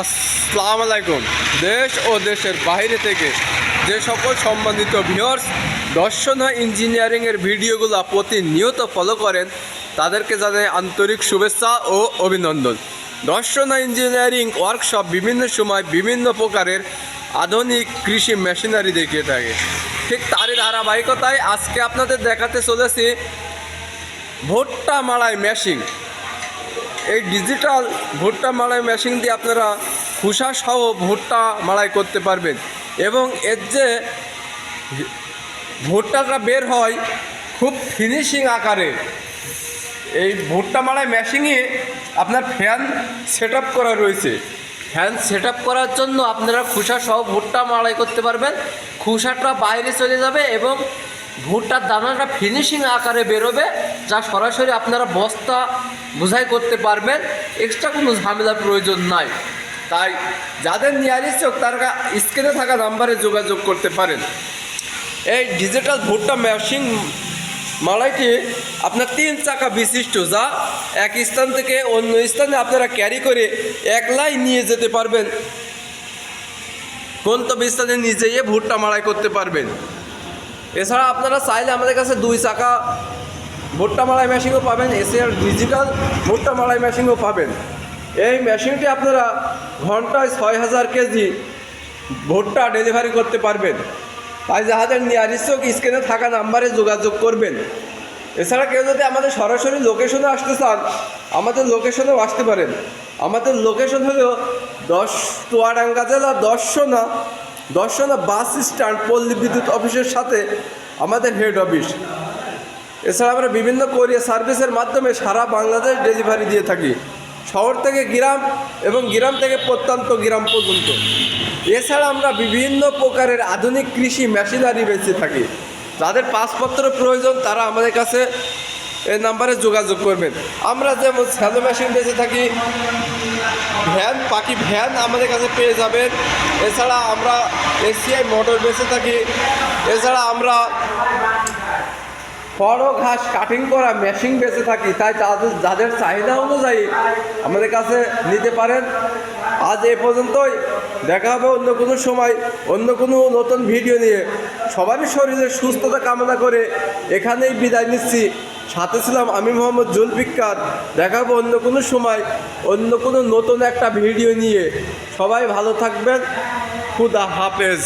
আসসালাম আলাইকুম দেশ ও দেশের বাইরে থেকে যে সকল সম্মানিত ভিউয়ার্স দর্শন ইঞ্জিনিয়ারিংয়ের ভিডিওগুলো প্রতিনিয়ত ফলো করেন, তাদেরকে জানাই আন্তরিক শুভেচ্ছা ও অভিনন্দন। দর্শন ইঞ্জিনিয়ারিং ওয়ার্কশপ বিভিন্ন সময় বিভিন্ন প্রকারের আধুনিক কৃষি মেশিনারি দেখিয়ে থাকে। ঠিক তারই ধারাবাহিকতায় আজকে আপনাদের দেখাতে চলেছি ভুট্টা মাড়াই মেশিন এই ডিজিটাল ভুট্টা মাড়াই মেশিন দিয়ে আপনারা খুসা সহ ভুট্টা মাড়াই করতে পারবেন। এবং এর যে ভুট্টাটা বের হয় খুব ফিনিশিং আকারে। এই ভুট্টা মাড়াই মেশিনে আপনার ফ্যান সেট আপ করা রয়েছে। ফ্যান সেট আপ করার জন্য আপনারা খুসা সহ ভুট্টা মাড়াই করতে পারবেন। খুসাটা বাইরে চলে যাবে এবং ভুট্টার দানাটা ফিনিশিং আকারে বেরোবে, যা সরাসরি আপনারা বস্তা বোঝাই করতে পারবেন এক্সট্রা কোনো ঝামেলার প্রয়োজন নাই। তাই যাদের নিয়ারিস্ট হোক তারা স্ক্রিনে থাকা নাম্বারে যোগাযোগ করতে পারেন। এই ডিজিটাল ভুট্টা মেশিন মালাইটি আপনার তিন চাকা বিশিষ্ট, যা এক স্থান থেকে অন্য স্থানে আপনারা ক্যারি করে একলাই নিয়ে যেতে পারবেন। গন্তব্যস্থানে নিজে গিয়ে ভুট্টা মাড়াই করতে পারবেন। এছাড়া আপনারা চাইলে আমাদের কাছে দুই চাকা ভুট্টা মাড়াই মেশিনও পাবেন এছাড়া ডিজিটাল ভুট্টা মাড়াই মেশিনও পাবেন। এই মেশিনটি আপনারা ঘন্টায় ছয় হাজার কেজি ভুট্টা ডেলিভারি করতে পারবেন। তাই যাহাদের নিয়ারিস্ট স্ক্রিনে থাকা নাম্বারে যোগাযোগ করবেন। এছাড়া কেউ যদি আমাদের সরাসরি লোকেশনে আসতে চান, আমাদের লোকেশনেও আসতে পারেন। আমাদের লোকেশন হলো দশ, চুয়াডাঙ্গা জেলা দর্শনা দর্শনা বাস স্ট্যান্ড পল্লী বিদ্যুৎ অফিসের সাথে আমাদের হেড অফিস এছাড়া আমরা বিভিন্ন কোরিয়ার সার্ভিসের মাধ্যমে সারা বাংলাদেশ ডেলিভারি দিয়ে থাকি। শহর থেকে গ্রাম এবং গ্রাম থেকে প্রত্যন্ত গ্রাম পর্যন্ত। এছাড়া আমরা বিভিন্ন প্রকারের আধুনিক কৃষি মেশিনারি বেঁচে থাকি। যাদের পাসপত্র প্রয়োজন, তারা আমাদের কাছে এই নাম্বারে যোগাযোগ করবেন। আমরা যেমন স্যালো মেশিন বেঁচে থাকি পাখি ভ্যান আমাদের কাছে পেয়ে যাবেন। এছাড়া আমরা এসিআই মোটর বেঁচে থাকি। এছাড়া আমরা বড় ঘাস কাটিং করা মেশিন বেঁচে থাকি। তাই তাদের, যাদের চাহিদা অনুযায়ী আমাদের কাছে নিতে পারেন। আজ এ পর্যন্তই। দেখা হবে অন্য কোনো সময়, অন্য কোনো নতুন ভিডিও নিয়ে। সবারই শরীরের সুস্থতা কামনা করে এখানেই বিদায় নিচ্ছি। সাথে ছিলাম আমি মোহাম্মদ জুলফিকার দেখাবো অন্য কোনো সময়, অন্য কোনো নতুন একটা ভিডিও নিয়ে। সবাই ভালো থাকবেন। খুদা হাফেজ।